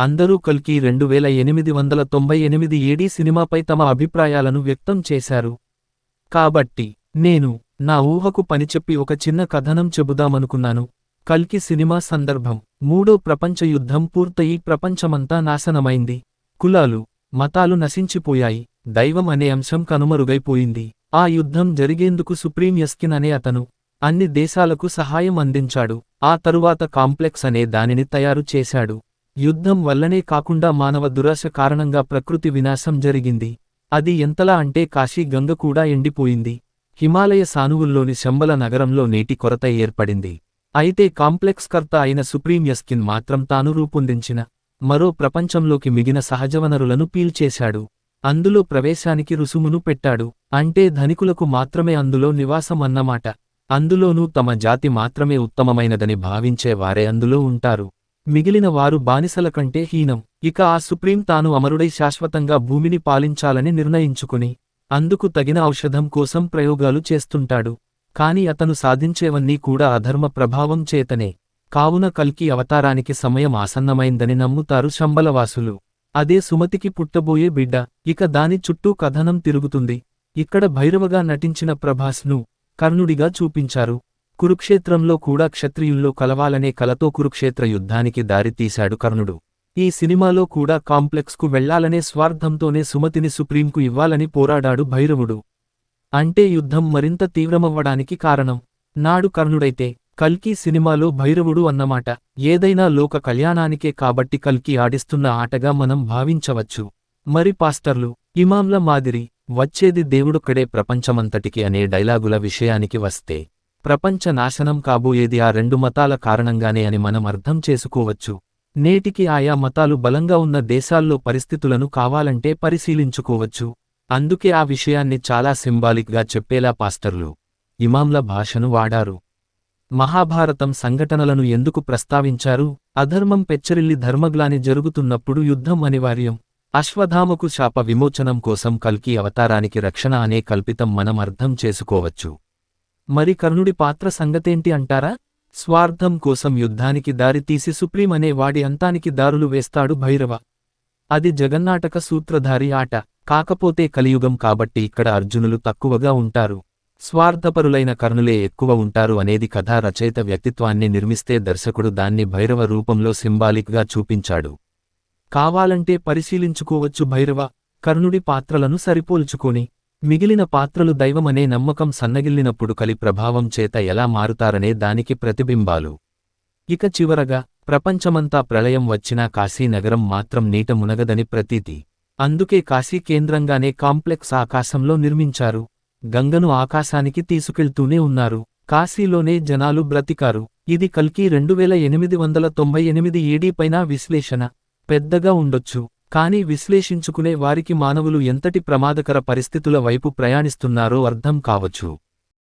అందరూ కల్కి రెండు వేల ఎనిమిది వందల తొంభై ఎనిమిది ఏడీ సినిమాపై తమ అభిప్రాయాలను వ్యక్తం చేశారు. కాబట్టి నేను నా ఊహకు పనిచెప్పి ఒక చిన్న కథనం చెబుదామనుకున్నాను. కల్కి సినిమా సందర్భం. మూడో ప్రపంచ యుద్ధం పూర్తయి ప్రపంచమంతా నాశనమైంది. కులాలు మతాలు నశించిపోయాయి. దైవం అనే అంశం కనుమరుగైపోయింది. ఆ యుద్ధం జరిగేందుకు సుప్రీం యస్కిన్ అనే అతను అన్ని దేశాలకు సహాయం అందించాడు. ఆ తరువాత కాంప్లెక్స్ అనే దానిని తయారు చేశాడు. యుద్ధం వల్లనే కాకుండా మానవ దురాశ కారణంగా ప్రకృతి వినాశం జరిగింది. అది ఎంతలా అంటే కాశీ గంగ కూడా ఎండిపోయింది. హిమాలయ సానువుల్లోని శంబల నగరంలో నేటి కొరత ఏర్పడింది. అయితే కాంప్లెక్స్ కర్త అయిన సుప్రీం యస్కిన్ మాత్రం తాను రూపొందించిన మరో ప్రపంచంలోకి మిగిన సహజవనరులను పీల్చేశాడు. అందులో ప్రవేశానికి రుసుమును పెట్టాడు. అంటే ధనికులకు మాత్రమే అందులో నివాసం అన్నమాట. అందులోనూ తమ జాతి మాత్రమే ఉత్తమమైనదని భావించే వారే అందులో ఉంటారు. మిగిలిన వారు బానిసల కంటే హీనం. ఇక ఆ సుప్రీం తాను అమరుడై శాశ్వతంగా భూమిని పాలించాలని నిర్ణయించుకుని అందుకు తగిన ఔషధం కోసం ప్రయోగాలు చేస్తుంటాడు. కాని అతను సాధించేవన్నీ కూడా అధర్మ ప్రభావం చేతనే. కావున కల్కి అవతారానికి సమయం ఆసన్నమైందని నమ్ముతారు శంబలవాసులు. అదే సుమతికి పుట్టబోయే బిడ్డ. ఇక దాని చుట్టూ కథనం తిరుగుతుంది. ఇక్కడ భైరవగా నటించిన ప్రభాస్ను కర్ణుడిగా చూపించారు. కురుక్షేత్రంలో కూడా క్షత్రియుల్లో కలవాలనే కలతో కురుక్షేత్ర యుద్ధానికి దారితీశాడు కర్ణుడు. ఈ సినిమాలో కూడా కాంప్లెక్స్కు వెళ్ళాలనే స్వార్థంతోనే సుమతిని సుప్రీంకు ఇవ్వాలని పోరాడాడు భైరవుడు. అంటే యుద్ధం మరింత తీవ్రమవ్వడానికి కారణం. నాడు కర్ణుడైతే కల్కి సినిమాలో భైరవుడు అన్నమాట. ఏదైనా లోక కళ్యాణానికే కాబట్టి కల్కి ఆడిస్తున్న ఆటగా మనం భావించవచ్చు. మరి పాస్టర్లు ఇమాంల మాదిరి వచ్చేది దేవుడొక్కడే ప్రపంచమంతటికి అనే డైలాగుల విషయానికి వస్తే ప్రపంచ నాశనం కాబోయేది ఆ రెండు మతాల కారణంగానే అని మనం అర్థం చేసుకోవచ్చు. నేటికి ఆయా మతాలు బలంగా ఉన్న దేశాల్లో పరిస్థితులను కావాలంటే పరిశీలించుకోవచ్చు. అందుకే ఆ విషయాన్ని చాలా సింబాలిక్గా చెప్పేలా పాస్టర్లు ఇమాంల భాషను వాడారు. మహాభారతం సంఘటనలను ఎందుకు ప్రస్తావించారు? అధర్మం పెచ్చరిల్లి ధర్మగ్లాని జరుగుతున్నప్పుడు యుద్ధం అనివార్యం. అశ్వధామకు శాప విమోచనం కోసం కల్కి అవతారానికి రక్షణ అనే కల్పితం మనం అర్థం చేసుకోవచ్చు. మరి కర్ణుడి పాత్ర సంగతేంటి అంటారా? స్వార్థం కోసం యుద్ధానికి దారితీసి సుప్రీం అనే వాడి అంతానికి దారులు వేస్తాడు భైరవ. అది జగన్నాటక సూత్రధారి ఆట. కాకపోతే కలియుగం కాబట్టి ఇక్కడ అర్జునులు తక్కువగా ఉంటారు. స్వార్థపరులైన కర్ణులే ఎక్కువ ఉంటారు అనేది కథా రచయిత వ్యక్తిత్వాన్ని నిర్మిస్తే దర్శకుడు దాన్ని భైరవ రూపంలో సింబాలిక్గా చూపించాడు. కావాలంటే పరిశీలించుకోవచ్చు భైరవ. కర్ణుడి పాత్రలను సరిపోల్చుకొని. మిగిలిన పాత్రలు దైవమనే నమ్మకం సన్నగిల్లినప్పుడు కలి ప్రభావం చేత ఎలా మారుతారనే దానికి ప్రతిబింబాలు. ఇక చివరగా ప్రపంచమంతా ప్రళయం వచ్చినా కాశీనగరం మాత్రం నీట మునగదని ప్రతీతి. అందుకే కాశీ కేంద్రంగానే కాంప్లెక్స్ ఆకాశంలో నిర్మించారు. గంగను ఆకాశానికి తీసుకెళ్తూనే ఉన్నారు. కాశీలోనే జనాలు బ్రతికారు. ఇది కల్కి రెండు వేల ఎనిమిది వందల తొంభై ఎనిమిది ఏడీ పైన విశ్లేషణ. పెద్దగా ఉండొచ్చు. కానీ విశ్లేషించుకునే వారికి మానవులు ఎంతటి ప్రమాదకర పరిస్థితుల వైపు ప్రయాణిస్తున్నారో అర్థం కావచ్చు.